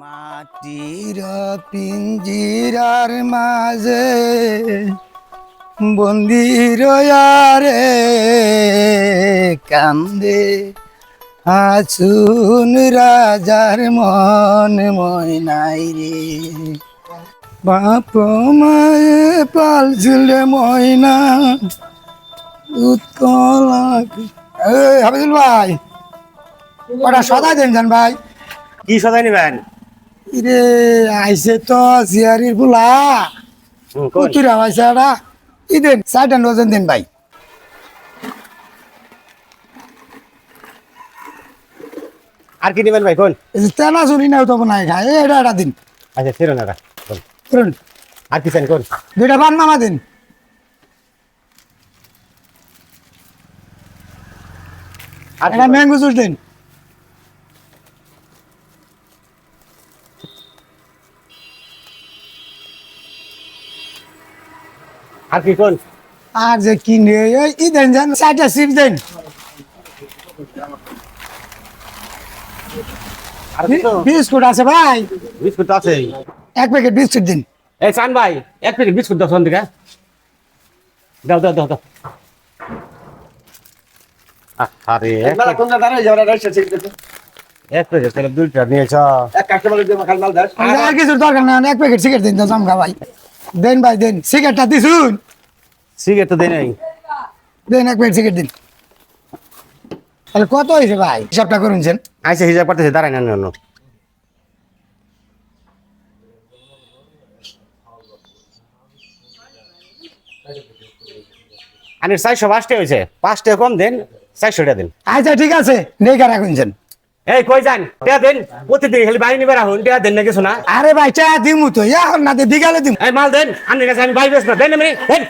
মাটির পিঞ্জিরার মাঝে বন্দির রে কান্দে আছুন রাজার মন ময়নাই রে। বাপ মায়ে পালছিল ময়না উৎকলা ভাই ওটা সদা দেন ভাই? কি সদাই নিবেন? রে আইসে তো জিয়ারির বুলা। কুতুরা আইসে এটা ই দেন ষাট ডজন দেন ভাই। আর কি নিবেন ভাই কোন? তেনা চুরি নাও তো নাই খায়। এটা এটা দিন। আচ্ছা ফেরো না কোন? করুন আর কি চান কোন? দুইটা পান মামা দিন। আর এটা? ম্যাঙ্গো জুস দিন। আর কি কোন? আর যে কিনে এই ই দেন যান চারটা সিপ দেন। কিছু বিস্কুট আছে ভাই। বিস্কুট আছে এক প্যাকেট বিস্কুট দিন। এই চান ভাই এক প্যাকেট বিস্কুট দাও সন্দিকে দাও দাও দাও দাও। আরে কোনটা দাঁড়ায় যাওয়ার রাইসা চেক দিতে এক প্যাকেট তাহলে দুইটা নিয়েছ এক কাস্টমারের জন্য খালি মাল দাস আর কিছুর দরকার না এক প্যাকেট সিগারেট দিন তো জামগা ভাই। দেন ভাই দেন। সিগারেটটা দিছুন। সিগারেট তো দেয় নাই। দেন এক প্যাকেট সিগারেট দিন। তাহলে কত হয়েছে ভাই? হিসাবটা করুনছেন আইসা হিসাব করতেছে দাঁড়াই না অন্য আনি চারশো পাঁচটা হয়েছে। পাঁচটা কম দেন চারশো টাকা দেন। আচ্ছা ঠিক আছে। নেই কারা শুনছেন এই কই যান? টেয়া দেন। প্রতিদিন খালি টেয়া দেন আরে ভাই চা দিমু তো এখন না দে দিগালে দিমু। এই মাল দেন। আপনার কাছে আমি বাইরে না দেন আমি দেন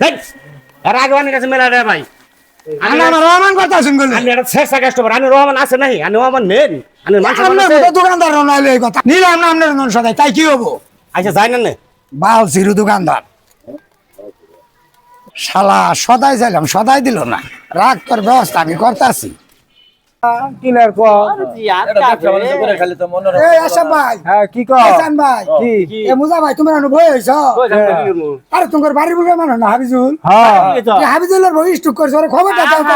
দেন। আর আগে আপনার কাছে মেলা রে ভাই। আনা আমার রহমান কথা শুন গেল। আমি শেষ কাস্টমার আমি রহমান আছে নাই আমি রহমান আমি মানুষ আপনার মতো দোকানদার নাইলে এই কথা। নিলাম না আপনার সদাই তাই কি হব? আচ্ছা যাই না নে। বাল সিরু দোকানদার। শালা সদাই চাইলাম সদাই দিল না। রাগ তোর ব্যবস্থা আমি করতেছি। কিনার খালি তো মনে এই আশা ভাই। হ্যাঁ কি কর চান ভাই। কি? এ মুজা ভাই তোমার অনু হইছ আরে তোমার বাড়ির বুড়ো মানুষ না হাবিজুল হ্যাঁ। হাবিজুলের বই স্টুক করছে ওরে খবরটা দাও তো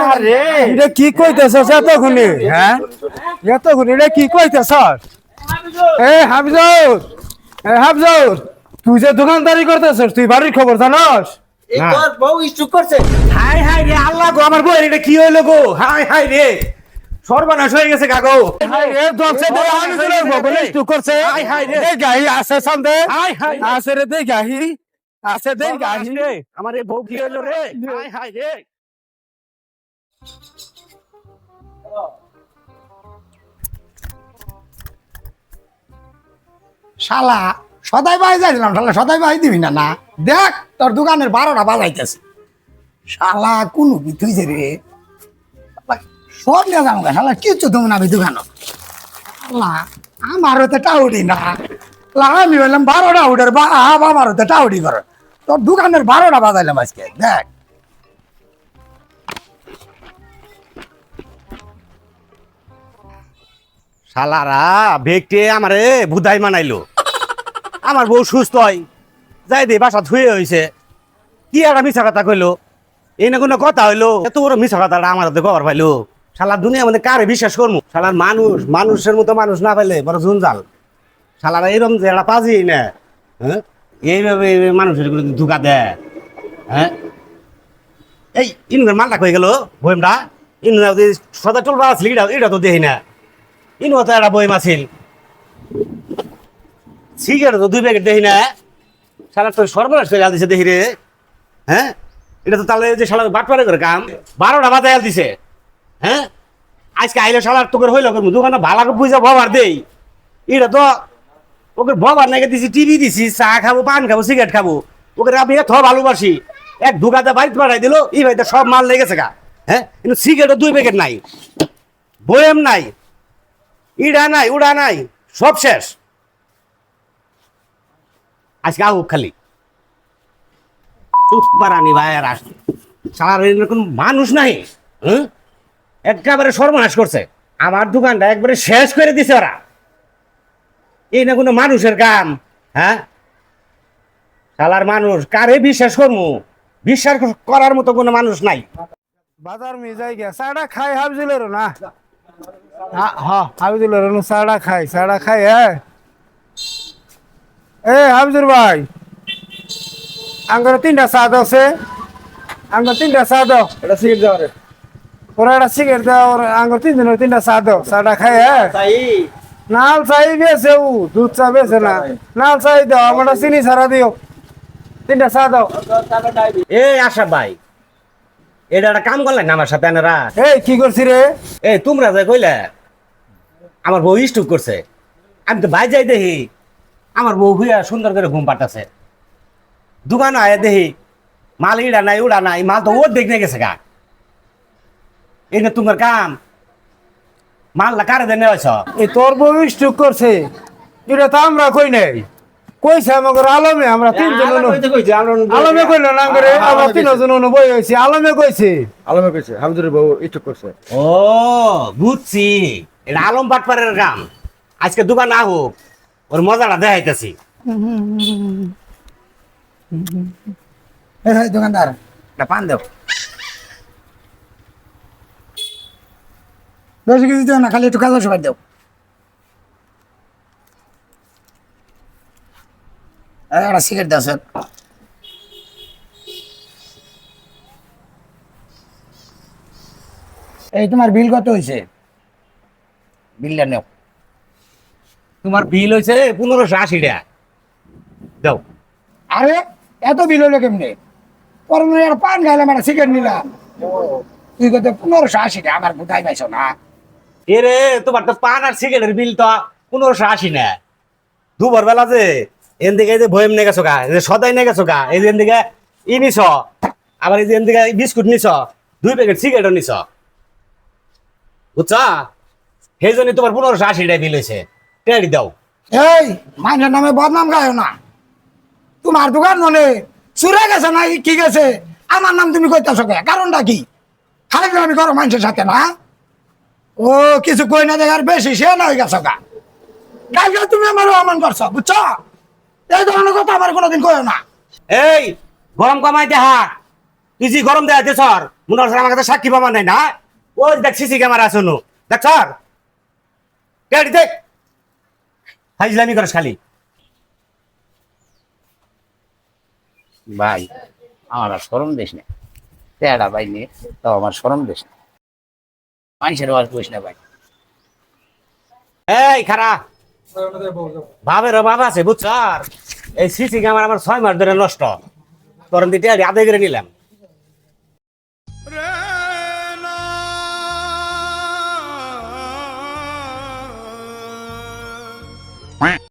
এটা কি কইতেছ এতক্ষণে? হ্যাঁ? এতক্ষণে এটা কি কইতেছ? এ হাফিজুর এ হাফিজুর তুই যে দোকানদারি করতেছ তুই বাড়ির খবর জানস? এই তোর বউ করছে। হাই হাই রে আল্লাহ গো আমার বই এটা কি হইল গো? হাই হাই রে। সর্বনাশ হয়ে গেছে করছে। গাহি আছে সামনে। হাই হাই আছে রে দে গাহি। আছে দে গাহি। আমার এই বউ কি হইল রে? হাই হাই রে। শালা সদাই বাই যাইছিলাম শালা সদাই বাই দিবি না না। দেখ তোর দোকানের বারোটা বাজাইতেছে। শালা কোন বিথুইছে রে। সব নিয়ে যাব শালা কিচ্ছু তুমি না আমি দোকান। আমার হতে টাউডি না। আমি বললাম, বারোটা উঠের বা আমার হতে টাউডি কর। তোর দোকানের বারোটা বাজাইলাম আজকে, দেখ। শালারা, ভেকটে আমারে বুধাই মানাইলো। আমার বউ সুস্থ হয়, যাই দে, বাসা ধুয়ে হইছে। কি একটা মিছা কথা কইলো? এই না কোনো কথা হইল? এত বড় মিছা কথাটা আমার হাতে খবর পাইলো। শালার দুনিয়া মধ্যে কারে বিশ্বাস করব শালার মানুষ, মানুষের মতো মানুষ না পাইলে বড় জঞ্জাল শালারা এরকম যে একটা পাজি না হ্যাঁ? এইভাবে মানুষের ধোকা দেয় হ্যাঁ? এই ইনকার মালটা কই গেল বইমটা ইন সদা টলবা আসলি এটা এটা তো দেখি না। ইনও তো একটা বইম আছিল সিগারেট তো দুই প্যাকেট দেখি না। শালা তো সর্বনাশ করে দিছে দেখি রে হ্যাঁ? এটা তো তাহলে যে শালা বাটপারে করে কাম, বারোটা বাজায় দিছে হ্যাঁ? আজকে আইলে শালার তোকে হইল করব দোকানে ভালো বুঝা বাবার দেই। এটা তো ওকে বাবার নাকি দিছি, টিভি দিছি, চা খাব, পান খাব সিগারেট খাব। ওকে আমি এত ভালোবাসি, এক ঢুকাতে বাড়িতে পাঠাই দিল, এই বাড়িতে সব মাল লেগেছে গা। হ্যাঁ? কিন্তু সিগারেটের দুই প্যাকেট নাই। বয়েম নাই। ইডা নাই, উড়া নাই, সব শেষ। আজকে আহুক খালি। চুপ পারানি ভাই আর আস সারা এরকম মানুষ নাই হুম একেবারে সর্বনাশ করছে। আমার দোকানটা একবারে শেষ করে দিছে ওরা। এই না কোনো মানুষের কাম হ্যাঁ? শালার মানুষ কারে বিশ্বাস করমু বিশ্বাস করার মতো কোনো মানুষ নাই। বাজার মে যাই গিয়া সাড়া খাই হাফজিলের না। হ্যাঁ হ্যাঁ হাফজিলের সাড়া খাই সাড়া খাই হ্যাঁ এ হাফজুর ভাই। আঙ্গর তিনটা চা আছে। সে আঙ্গর তিনটা দাও এটা সিগারেট দাও রে ওরা একটা সিগারেট দাও ওর আঙ্গর তিন দিনের তিনটা চা দাও চাটা খাই হ্যাঁ নাল চাই বেছে ও দুধ চা বেছে না নাল চাই দাও আমার চিনি ছাড়া দিও তিনটা চা দাও এ আশা ভাই এটা একটা কাম করলেন আমার সাথে এনারা এই কি করছি রে এ তোমরা যে কইলে আমার বউ স্টুক করছে আমি তো ভাই যাই দেখি আমার বউ হুইয়া সুন্দর করে ঘুম পাঠাছে দোকান আয় দেখি মাল ইড়া নাই উড়া নাই মাল তো ওর দেখে গেছে গা এই না তোমার কাম। মাল কারে দেনে হয়েছ এই তোর বউ স্ট্রোক করছে। এটা তো আমরা কই নাই। কইছে আমাকে আলমে আমরা তিনজন আলমে কইল না করে আমরা তিনজন অনু বই হয়েছি আলমে কইছে। আলমে কইছে হামদুরের বউ ইটুক করছে। ও বুঝছি। এটা আলম পাটপাড়ের কাম। আজকে দোকান না হোক ওর মজাটা দেখাইতেছি। এই দোকানদার পান দেও। বেশি কিছু দিও না খালি একটু কাজা সবাই দেও। একটা সিগারেট দাও স্যার। এই তোমার বিল কত হয়েছে? বিলটা নেও। তোমার বিল হয়েছে পনেরোশো আশি টাকা। দাও। আরে এত বিল হলো কেমনে? পরে পান খাইলাম একটা সিগারেট নিলাম। তুই কত পনেরোশো আশি টাকা? আমার কোথায় পাইছো না? এ রে, তোমার তো পান আর সিগারেটের বিল তো পনেরোশো আশি না। দুবার বেলা যে এন দিকে যে ভয়েম নিয়ে গেছো গা যে সদাই নিয়ে গেছো গা, এই যে এন দিকে ই নিছ, আবার এই যে এন দিকে বিস্কুট নিছ, দুই প্যাকেট সিগারেটও নিছ। বুঝছ? সেই জন্য তোমার পনেরোশো আশি টাকা বিল হয়েছে। টেয়ারি দাও। এই, মাইনের নামে বদনাম গায় না। তোমার দোকান মনে চুরে গেছে না কি গেছে? আমার নাম তুমি কইতেছো কারণটা কি? খালি আমি করো মানুষের সাথে, না? ও কিছু কই না দেখার বেশি সে না হয়ে গেছো গা। কালকে তুমি আমার অমান করছ বুঝছ? এই ধরনের কথা আমার কোনোদিন কইও না। এই গরম কমাই দেখা তুই যে গরম দেয়া সর মনে হচ্ছে আমার কাছে সাক্ষী পাবা নাই না? ওই দেখ সিসি ক্যামেরা আছে নু দেখ সর টেয়ারি দেখ। হাইজলামি করিস খালি। ভাই আমার আর সরম দেশ না তেড়া ভাই নিয়ে তো আমার সরম দেশ না মানুষের আওয়াজ কইস না ভাই। এই খারা। ভাবের অভাব আছে বুঝছ এই সিসি ক্যামেরা আমার ছয় মাস ধরে নষ্ট। তখন দিতে আদায় করে নিলাম।